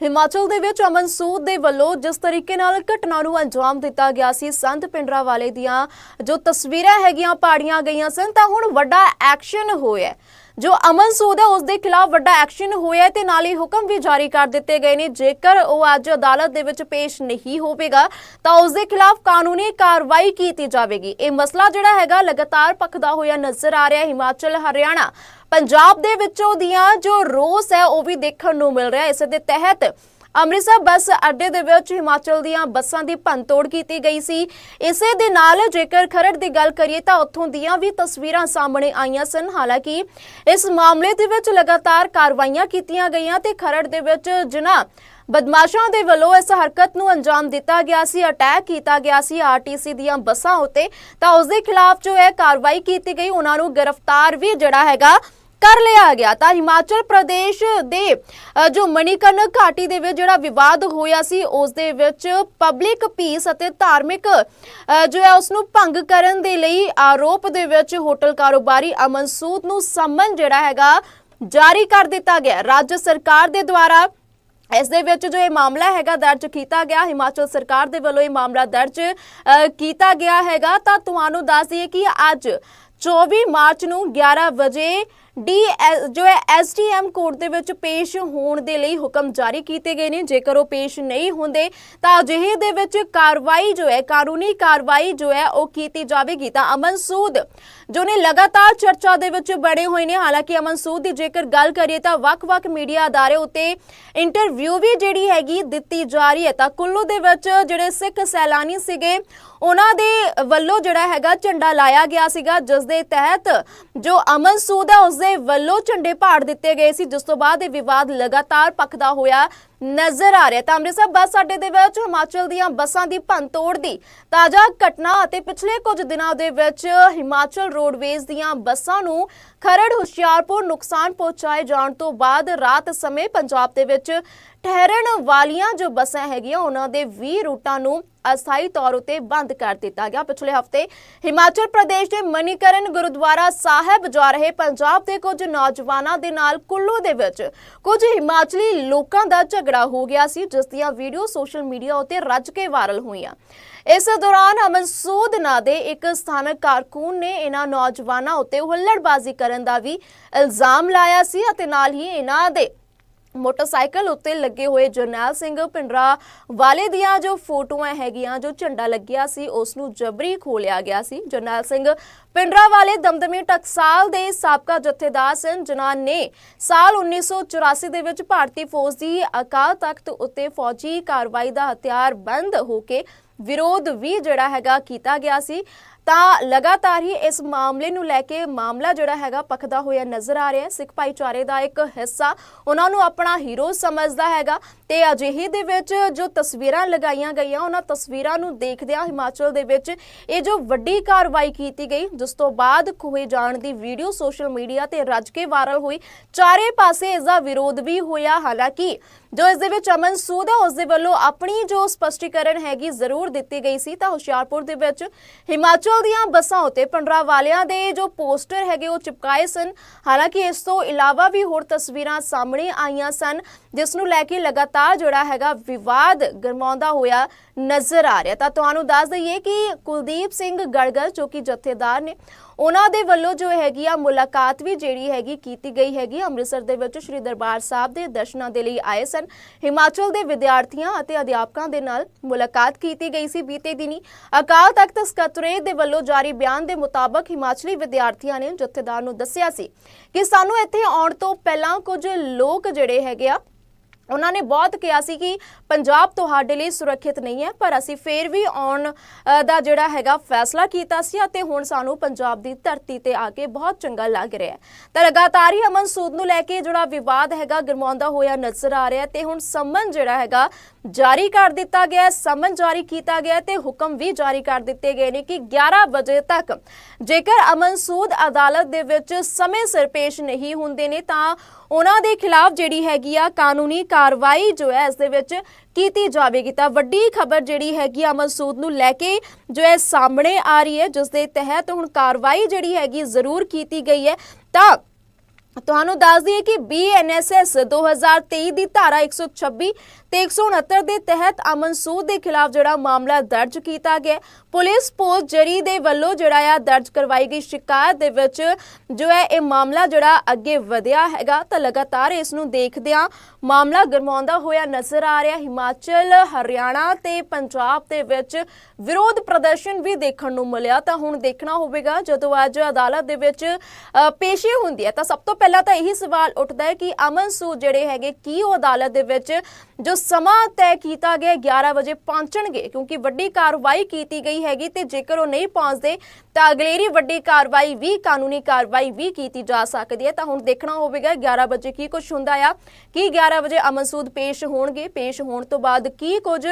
ਹਿਮਾਚਲ ਦੇ ਵਿੱਚ ਅਮਨ ਸੂਦ ਦੇ ਵੱਲੋਂ ਜਿਸ ਤਰੀਕੇ ਨਾਲ ਘਟਨਾ ਨੂੰ ਅੰਜਾਮ ਦਿੱਤਾ ਗਿਆ ਸੀ, ਸੰਤ ਪਿੰਡਰਾ ਵਾਲੇ ਦੀਆਂ ਜੋ ਤਸਵੀਰਾਂ ਹੈਗੀਆਂ ਪਾੜੀਆਂ ਗਈਆਂ ਸਨ, ਤਾਂ ਹੁਣ ਵੱਡਾ ਐਕਸ਼ਨ ਹੋਇਆ ਜੋ ਅਮਨ ਸੂਦ ਹੈ ਉਸ ਦੇ ਖਿਲਾਫ ਵੱਡਾ ਐਕਸ਼ਨ ਹੋਇਆ ਤੇ ਨਾਲ ਹੀ ਹੁਕਮ ਵੀ ਜਾਰੀ ਕਰ ਦਿੱਤੇ ਗਏ ਨੇ। ਜੇਕਰ ਉਹ ਅੱਜ ਅਦਾਲਤ ਦੇ ਵਿੱਚ ਪੇਸ਼ ਨਹੀਂ ਹੋਵੇਗਾ, ਤਾਂ ਉਸ ਦੇ ਖਿਲਾਫ ਕਾਨੂੰਨੀ ਕਾਰਵਾਈ ਕੀਤੀ ਜਾਵੇਗੀ। ਇਹ ਮਸਲਾ ਜਿਹੜਾ ਹੈਗਾ ਲਗਾਤਾਰ ਪੱਕਦਾ ਹੋਇਆ ਨਜ਼ਰ ਆ ਰਿਹਾ ਹਿਮਾਚਲ, ਹਰਿਆਣਾ। ਪੰਜਾਬ ਦੇ ਵਿੱਚੋਂ ਦੀਆਂ ਜੋ ਰੋਸ ਹੈ ਉਹ ਵੀ ਦੇਖਣ ਨੂੰ ਮਿਲ ਰਿਹਾ ਇਸ ਦੇ ਤਹਿਤ ਅੰਮ੍ਰਿਤਸਰ ਬੱਸ ਅੱਡੇ ਦੇ ਵਿੱਚ ਹਿਮਾਚਲ ਦੀਆਂ ਬੱਸਾਂ ਦੀ ਭੰਨਤੋੜ ਕੀਤੀ ਗਈ ਸੀ। ਇਸੇ ਦੇ ਨਾਲ ਜੇਕਰ ਖਰੜ ਦੀ ਗੱਲ ਕਰੀਏ ਤਾਂ ਉੱਥੋਂ ਦੀਆਂ ਵੀ ਤਸਵੀਰਾਂ ਸਾਹਮਣੇ ਆਈਆਂ ਸਨ। ਹਾਲਾਂਕਿ ਇਸ ਮਾਮਲੇ ਦੇ ਵਿੱਚ ਲਗਾਤਾਰ ਕਾਰਵਾਈਆਂ ਕੀਤੀਆਂ ਗਈਆਂ ਤੇ ਖਰੜ ਦੇ ਵਿੱਚ ਜਿਨ੍ਹਾਂ ਬਦਮਾਸ਼ਾਂ ਦੇ ਵੱਲੋਂ ਇਸ ਹਰਕਤ ਨੂੰ ਅੰਜਾਮ ਦਿੱਤਾ ਗਿਆ ਸੀ, ਅਟੈਕ ਕੀਤਾ ਗਿਆ ਸੀ ਆਰਟੀਸੀ ਦੀਆਂ ਬੱਸਾਂ ਉੱਤੇ, ਤਾਂ ਉਸ ਦੇ ਖਿਲਾਫ ਜੋ ਹੈ ਕਾਰਵਾਈ ਕੀਤੀ ਗਈ, ਉਹਨਾਂ ਨੂੰ ਗ੍ਰਿਫਤਾਰ ਵੀ ਜਿਹੜਾ ਹੈਗਾ ਕਰ ਲਿਆ ਗਿਆ ਤਾਂ ਹਿਮਾਚਲ ਪ੍ਰਦੇਸ਼ ਦੇ ਜੋ ਮਣੀਕਰਨ ਘਾਟੀ ਦੇ ਵਿੱਚ ਜਿਹੜਾ ਵਿਵਾਦ ਹੋਇਆ ਸੀ, ਉਸ ਦੇ ਵਿੱਚ ਪਬਲਿਕ ਪੀਸ ਅਤੇ ਧਾਰਮਿਕ ਜੋ ਹੈ ਉਸ ਨੂੰ ਭੰਗ ਕਰਨ ਦੇ ਲਈ ਆਰੋਪ ਦੇ ਵਿੱਚ ਹੋਟਲ ਕਾਰੋਬਾਰੀ ਅਮਨ ਸੂਦ ਨੂੰ ਸੰਮਨ ਜਿਹੜਾ ਹੈਗਾ ਜਾਰੀ ਕਰ ਦਿੱਤਾ ਗਿਆ। ਰਾਜ ਸਰਕਾਰ ਦੇ ਦੁਆਰਾ ਇਸ ਦੇ ਵਿੱਚ ਜੋ ਇਹ ਮਾਮਲਾ ਹੈਗਾ ਦਰਜ ਕੀਤਾ ਗਿਆ। ਹਿਮਾਚਲ ਸਰਕਾਰ ਦੇ ਵੱਲੋਂ ਇਹ ਮਾਮਲਾ ਦਰਜ ਕੀਤਾ ਗਿਆ ਹੈਗਾ। ਤਾਂ ਤੁਹਾਨੂੰ ਦੱਸ ਦਈਏ ਕਿ ਅੱਜ 24 ਮਾਰਚ ਨੂੰ 11 ਵਜੇ ਡੀ ਜੋ ਹੈ ਐਸਟੀਐਮ ਕੋਰਟ ਦੇ ਵਿੱਚ ਪੇਸ਼ ਹੋਣ ਦੇ ਲਈ ਹੁਕਮ ਜਾਰੀ ਕੀਤੇ ਗਏ ਨੇ। ਜੇਕਰ ਉਹ ਪੇਸ਼ ਨਹੀਂ ਹੁੰਦੇ, ਤਾਂ ਅਜਿਹੇ ਦੇ ਵਿੱਚ ਕਾਰਵਾਈ ਜੋ ਹੈ, ਕਾਨੂੰਨੀ ਕਾਰਵਾਈ ਜੋ ਹੈ, ਉਹ ਕੀਤੀ ਜਾਵੇਗੀ। ਤਾਂ ਅਮਨ ਸੂਦ, ਜੋ ਨੇ ਲਗਾਤਾਰ ਚਰਚਾ ਦੇ ਵਿੱਚ ਬੜੇ ਹੋਏ ਨੇ। ਹਾਲਾਂਕਿ ਅਮਨ ਸੂਦ ਦੀ ਜੇਕਰ ਗੱਲ ਕਰੀਏ ਤਾਂ ਵੱਖ-ਵੱਖ ਮੀਡੀਆ ਅਦਾਰੇ ਉੱਤੇ ਇੰਟਰਵਿਊ ਵੀ ਜਿਹੜੀ ਹੈਗੀ ਦਿੱਤੀ ਜਾ ਰਹੀ ਹੈ। ਤਾਂ ਕੁੱਲੂ ਦੇ ਵਿੱਚ ਜਿਹੜੇ ਸਿੱਖ ਸੈਲਾਨੀ ਸੀਗੇ, ਉਹਨਾਂ ਦੇ ਵੱਲੋਂ ਜਿਹੜਾ ਹੈਗਾ ਝੰਡਾ ਲਾਇਆ ਗਿਆ ਸੀਗਾ, ਜਿਸ ਦੇ ਤਹਿਤ ਜੋ ਅਮਨ ਸੂਦ ਹੈ ਉਸ ਦੇ ਵੱਲੋਂ ਝੰਡੇ ਪਾੜ ਦਿੱਤੇ ਗਏ ਸੀ, ਜਿਸ ਤੋਂ ਬਾਅਦ ਇਹ ਵਿਵਾਦ ਲਗਾਤਾਰ ਪੱਕਦਾ ਹੋਇਆ ਨਜ਼ਰ ਆ ਰਿਹਾ ਤਾਂ ਅੰਮ੍ਰਿਤਸਰ ਬੱਸ ਅੱਡੇ ਦੇ ਵਿੱਚ ਹਿਮਾਚਲ ਦੀਆਂ ਬੱਸਾਂ ਦੀ ਭੰਨਤੋੜ ਦੀ ਤਾਜ਼ਾ ਘਟਨਾ ਅਤੇ ਪਿਛਲੇ ਕੁਝ ਦਿਨਾਂ ਦੇ ਵਿੱਚ ਹਿਮਾਚਲ ਰੋਡਵੇਜ਼ ਦੀਆਂ ਬੱਸਾਂ ਨੂੰ ਖਰੜ, ਹੁਸ਼ਿਆਰਪੁਰ ਨੁਕਸਾਨ ਪਹੁੰਚਾਏ ਜਾਣ ਤੋਂ ਬਾਅਦ ਰਾਤ ਸਮੇਂ ਪੰਜਾਬ ਦੇ ਵਿੱਚ ਠਹਿਰਣ ਵਾਲੀਆਂ ਜੋ ਬੱਸਾਂ ਹੈਗੀਆਂ, ਉਹਨਾਂ ਦੇ 20 ਰੂਟਾਂ ਨੂੰ ਅਸਥਾਈ ਤੌਰ ਉਤੇ ਬੰਦ ਕਰ ਦਿੱਤਾ ਗਿਆ। ਪਿਛਲੇ ਹਫ਼ਤੇ ਹਿਮਾਚਲ ਪ੍ਰਦੇਸ਼ ਦੇ ਮਨੀਕਰਨ ਗੁਰਦੁਆਰਾ ਸਾਹਿਬ ਜਾ ਰਹੇ ਪੰਜਾਬ ਦੇ ਕੁਝ ਨੌਜਵਾਨਾਂ ਦੇ ਨਾਲ ਕੁੱਲੂ ਦੇ ਵਿੱਚ ਕੁਝ ਹਿਮਾਚਲੀ ਲੋਕਾਂ ਦਾ ਝਗੜਾ ਹੋ ਗਿਆ ਸੀ, ਜਿਸ ਦੀਆਂ ਵੀਡੀਓ ਸੋਸ਼ਲ ਮੀਡੀਆ ਉਤੇ ਰੱਜ ਕੇ ਵਾਇਰਲ ਹੋਈਆਂ। ਇਸ ਦੌਰਾਨ ਅਮਨ ਸੂਦ ਨਾਂ ਦੇ ਇੱਕ ਸਥਾਨਕ ਕਾਰਕੁਨ ਨੇ ਇਹਨਾਂ ਨੌਜਵਾਨਾਂ ਉੱਤੇ ਹੁੱਲੜਬਾਜ਼ੀ ਕਰਨ ਦਾ ਵੀ ਇਲਜ਼ਾਮ ਲਾਇਆ ਸੀ ਅਤੇ ਨਾਲ ਹੀ ਇਹਨਾਂ ਦੇ ਮੋਟਰਸਾਈਕਲ ਉੱਤੇ ਲੱਗੇ ਹੋਏ ਜਰਨੈਲ ਸਿੰਘ ਪਿੰਡਰਾ ਵਾਲੇ ਦੀਆਂ ਜੋ ਫੋਟੋਆਂ ਹੈਗੀਆਂ, ਜੋ ਝੰਡਾ ਲੱਗਿਆ ਸੀ, ਉਸ ਨੂੰ ਜਬਰੀ ਖੋਲਿਆ ਗਿਆ ਸੀ। ਜਰਨੈਲ ਸਿੰਘ ਪਿੰਡਰਾ ਵਾਲੇ ਦਮਦਮੀ ਟਕਸਾਲ ਦੇ ਸਾਬਕਾ ਜਥੇਦਾਰ ਸਨ, ਜਿਨ੍ਹਾਂ ਨੇ ਸਾਲ 1984 ਦੇ ਵਿੱਚ ਭਾਰਤੀ ਫੌਜ ਦੀ ਅਕਾਲ ਤਖਤ ਉੱਤੇ ਫੌਜੀ ਕਾਰਵਾਈ ਦਾ ਹਥਿਆਰ ਬੰਦ ਹੋ ਕੇ ਵਿਰੋਧ ਵੀ ਜਿਹੜਾ ਹੈਗਾ ਕੀਤਾ ਗਿਆ ਸੀ, ਤਾਂ ਲਗਾਤਾਰ ਹੀ ਇਸ ਮਾਮਲੇ ਨੂੰ ਲੈ ਕੇ ਮਾਮਲਾ ਜਿਹੜਾ ਹੈਗਾ ਪਖਦਾ ਹੋਇਆ ਨਜ਼ਰ ਆ ਰਿਹਾ। ਹੈ ਸਿੱਖ ਭਾਈਚਾਰੇ ਦਾ ਇੱਕ ਹਿੱਸਾ ਉਹਨਾਂ ਨੂੰ ਆਪਣਾ ਹੀਰੋ ਸਮਝਦਾ ਹੈਗਾ ਤੇ ਅਜਿਹੇ ਦੇ ਵਿੱਚ ਜੋ ਤਸਵੀਰਾਂ ਲਗਾਈਆਂ ਗਈਆਂ, ਉਹਨਾਂ ਤਸਵੀਰਾਂ ਨੂੰ ਦੇਖਦਿਆਂ ਹਿਮਾਚਲ ਦੇ ਵਿੱਚ ਇਹ ਜੋ ਵੱਡੀ ਕਾਰਵਾਈ ਕੀਤੀ ਗਈ, ਜਿਸ ਤੋਂ ਬਾਅਦ ਖੋਏ ਜਾਣ ਦੀ ਵੀਡੀਓ ਸੋਸ਼ਲ ਮੀਡੀਆ ਤੇ ਰੱਜ ਕੇ ਵਾਇਰਲ ਹੋਈ, ਚਾਰੇ ਪਾਸੇ ਇਸ ਦਾ ਵਿਰੋਧ ਵੀ ਹੋਇਆ। ਹਾਲਾਂਕਿ ਜੋ ਇਸ ਦੇ ਵਿੱਚ ਅਮਨ ਸੂਦ ਹੈ, ਉਸ ਦੇ ਵੱਲੋਂ ਆਪਣੀ ਜੋ ਸਪਸ਼ਟੀਕਰਨ ਹੈਗੀ ਜ਼ਰੂਰ ਦਿੱਤੀ ਗਈ ਸੀ। ਤਾਂ ਹੁਸ਼ਿਆਰਪੁਰ ਦੇ ਵਿੱਚ ਹਿਮਾਚਲ ਦੀਆਂ ਬੱਸਾਂ ਉੱਤੇ ਪੰਡਰਾ ਵਾਲਿਆਂ ਦੇ ਜੋ ਪੋਸਟਰ ਹੈਗੇ, ਉਹ ਚਿਪਕਾਏ ਸਨ। ਹਾਲਾਂਕਿ ਇਸ ਤੋਂ ਇਲਾਵਾ ਵੀ ਹੋਰ ਤਸਵੀਰਾਂ ਸਾਹਮਣੇ ਆਈਆਂ ਸਨ, ਜਿਸ ਨੂੰ ਲੈ ਕੇ ਲਗਾਤਾਰ ਜਿਹੜਾ ਹੈਗਾ ਵਿਵਾਦ ਗਰਮਾਉਂਦਾ ਹੋਇਆ ਨਜ਼ਰ ਆ ਰਿਹਾ। ਤਾਂ ਤੁਹਾਨੂੰ ਦੱਸ ਦਈਏ ਕਿ ਕੁਲਦੀਪ ਸਿੰਘ ਗੜਗੜ ਜੋ ਕਿ ਜਥੇਦਾਰ ਨੇ ਉਹਨਾਂ ਦੇ ਵੱਲੋਂ ਜੋ ਹੈਗੀ ਆ ਮੁਲਾਕਾਤ ਵੀ ਜਿਹੜੀ ਹੈਗੀ ਕੀਤੀ ਗਈ ਹੈਗੀ, ਅੰਮ੍ਰਿਤਸਰ ਦੇ ਵਿੱਚ ਸ੍ਰੀ ਦਰਬਾਰ ਸਾਹਿਬ ਦੇ ਦਰਸ਼ਨਾਂ ਦੇ ਲਈ ਆਏ ਸਨ। ਹਿਮਾਚਲ ਦੇ ਵਿਦਿਆਰਥੀਆਂ ਅਤੇ ਅਧਿਆਪਕਾਂ ਦੇ ਨਾਲ ਮੁਲਾਕਾਤ ਕੀਤੀ ਗਈ ਸੀ ਬੀਤੇ ਦਿਨੀ। ਅਕਾਲ ਤਖਤ ਸਕੱਤਰੇਤ ਦੇ ਵੱਲੋਂ ਜਾਰੀ ਬਿਆਨ ਦੇ ਮੁਤਾਬਕ ਹਿਮਾਚਲੀ ਵਿਦਿਆਰਥੀਆਂ ਨੇ ਜਥੇਦਾਰ ਨੂੰ ਦੱਸਿਆ ਸੀ ਕਿ ਸਾਨੂੰ ਇੱਥੇ ਆਉਣ ਤੋਂ ਪਹਿਲਾਂ ਕੁਝ ਲੋਕ ਜਿਹੜੇ ਹੈਗੇ ਆ ਉਹਨਾਂ ਨੇ ਬਹੁਤ ਕਿਹਾ ਸੀ ਕਿ ਪੰਜਾਬ ਤੁਹਾਡੇ ਲਈ ਸੁਰੱਖਿਅਤ ਨਹੀਂ ਹੈ, ਪਰ ਅਸੀਂ ਫੇਰ ਵੀ ਆਉਣ ਦਾ ਜਿਹੜਾ ਹੈਗਾ ਫੈਸਲਾ ਕੀਤਾ ਸੀ ਅਤੇ ਹੁਣ ਸਾਨੂੰ ਪੰਜਾਬ ਦੀ ਧਰਤੀ ਤੇ ਆ ਕੇ ਬਹੁਤ ਚੰਗਾ ਲੱਗ ਰਿਹਾ ਹੈ। ਤਾਂ ਲਗਾਤਾਰ ਹੀ ਅਮਨ ਸੂਦ ਨੂੰ ਲੈ ਕੇ ਜਿਹੜਾ ਵਿਵਾਦ ਹੈਗਾ ਗਰਮਾਉਂਦਾ ਹੋਇਆ ਨਜ਼ਰ ਆ ਰਿਹਾ ਹੈ ਤੇ ਹੁਣ ਸਮਨ ਜਿਹੜਾ ਹੈਗਾ ਜਾਰੀ ਕਰ ਦਿੱਤਾ ਗਿਆ ਸਮਨ ਜਾਰੀ ਕੀਤਾ ਗਿਆ ਹੈ ਤੇ ਹੁਕਮ ਵੀ ਜਾਰੀ ਕਰ ਦਿੱਤੇ ਗਏ ਨੇ ਕਿ 11 ਵਜੇ ਤੱਕ ਜੇਕਰ ਅਮਨ ਸੂਦ ਅਦਾਲਤ ਦੇ ਵਿੱਚ ਸਮੇਂ ਸਿਰ ਪੇਸ਼ ਨਹੀਂ ਹੁੰਦੇ ਨੇ ਤਾਂ ਉਹਨਾਂ ਦੇ ਖਿਲਾਫ ਜਿਹੜੀ ਹੈਗੀ ਆ ਕਾਨੂੰਨੀ ਕਾਰਵਾਈ ਜੋ ਹੈ ਇਸ ਦੇ ਵਿੱਚ ਕੀਤੀ ਜਾਵੇਗੀ। ਤਾਂ ਵੱਡੀ ਖਬਰ ਜਿਹੜੀ ਹੈਗੀ ਆ ਮਸੂਦ ਨੂੰ ਲੈ ਕੇ ਜੋ ਹੈ ਸਾਹਮਣੇ ਆ ਰਹੀ ਹੈ, ਜਿਸ ਦੇ ਤਹਿਤ ਹੁਣ ਕਾਰਵਾਈ ਜਿਹੜੀ ਹੈਗੀ ਜ਼ਰੂਰ ਕੀਤੀ ਗਈ ਹੈ। ਤਾਂ ਤੁਹਾਨੂੰ ਦੱਸ ਦਈਏ ਕਿ ਬੀਐਨਐਸਐਸ 2023 ਦੀ ਧਾਰਾ 126 ਤੇ 169 ਦੇ ਤਹਿਤ ਅਮਨ ਸੂਦ ਦੇ ਖਿਲਾਫ ਜਿਹੜਾ ਮਾਮਲਾ ਦਰਜ ਕੀਤਾ ਗਿਆ ਪੁਲਿਸ ਪੋਸਟ ਜਰੀ ਦੇ ਵੱਲੋਂ ਜਿਹੜਾ ਆ ਦਰਜ ਕਰਵਾਈ ਗਈ ਸ਼ਿਕਾਇਤ ਦੇ ਵਿੱਚ ਜੋ ਹੈ, ਇਹ ਮਾਮਲਾ ਜਿਹੜਾ ਅੱਗੇ ਵਧਿਆ ਹੈਗਾ ਤਾਂ ਲਗਾਤਾਰ ਇਸ ਨੂੰ ਦੇਖਦਿਆਂ ਮਾਮਲਾ ਗਰਮਾਉਂਦਾ ਹੋਇਆ ਨਜ਼ਰ ਆ ਰਿਹਾ। ਹਿਮਾਚਲ, ਹਰਿਆਣਾ ਤੇ ਪੰਜਾਬ ਦੇ ਵਿੱਚ ਵਿਰੋਧ ਪ੍ਰਦਰਸ਼ਨ ਵੀ ਦੇਖਣ ਨੂੰ ਮਿਲਿਆ ਤਾਂ ਹੁਣ ਦੇਖਣਾ ਹੋਵੇਗਾ ਜਦੋਂ ਅੱਜ ਅਦਾਲਤ ਦੇ ਵਿੱਚ ਪੇਸ਼ੀ ਹੁੰਦੀ ਹੈ ਤਾਂ ਸਭ ਤੋਂ ਪਹਿਲਾਂ ਤਾਂ ਇਹੀ ਸਵਾਲ ਉੱਠਦਾ ਹੈ ਕਿ ਅਮਨ ਸੂਦ ਜਿਹੜੇ ਹੈਗੇ, ਕੀ ਉਹ ਅਦਾਲਤ ਦੇ ਵਿੱਚ ਜੋ ਸਮਾਂ ਤੈਅ ਕੀਤਾ ਗਿਆ 11 ਵਜੇ ਪਹੁੰਚਣਗੇ? ਕਿਉਂਕਿ ਵੱਡੀ ਕਾਰਵਾਈ ਕੀਤੀ ਗਈ ਹੈਗੀ ਤੇ ਜੇਕਰ ਉਹ ਨਹੀਂ ਪਹੁੰਚਦੇ, ਤਾਂ ਅਗਲੇਰੀ ਵੱਡੀ ਕਾਰਵਾਈ ਵੀ, ਕਾਨੂੰਨੀ ਕਾਰਵਾਈ ਵੀ ਕੀਤੀ ਜਾ ਸਕਦੀ ਹੈ। ਤਾਂ ਹੁਣ ਦੇਖਣਾ ਹੋਵੇਗਾ 11 ਵਜੇ ਕੀ ਕੁਝ ਹੁੰਦਾ ਆ। ਕੀ 11 ਵਜੇ ਅਮਨ ਸੂਦ ਪੇਸ਼ ਹੋਣਗੇ? ਪੇਸ਼ ਹੋਣ ਤੋਂ ਬਾਅਦ ਕੀ ਕੁਝ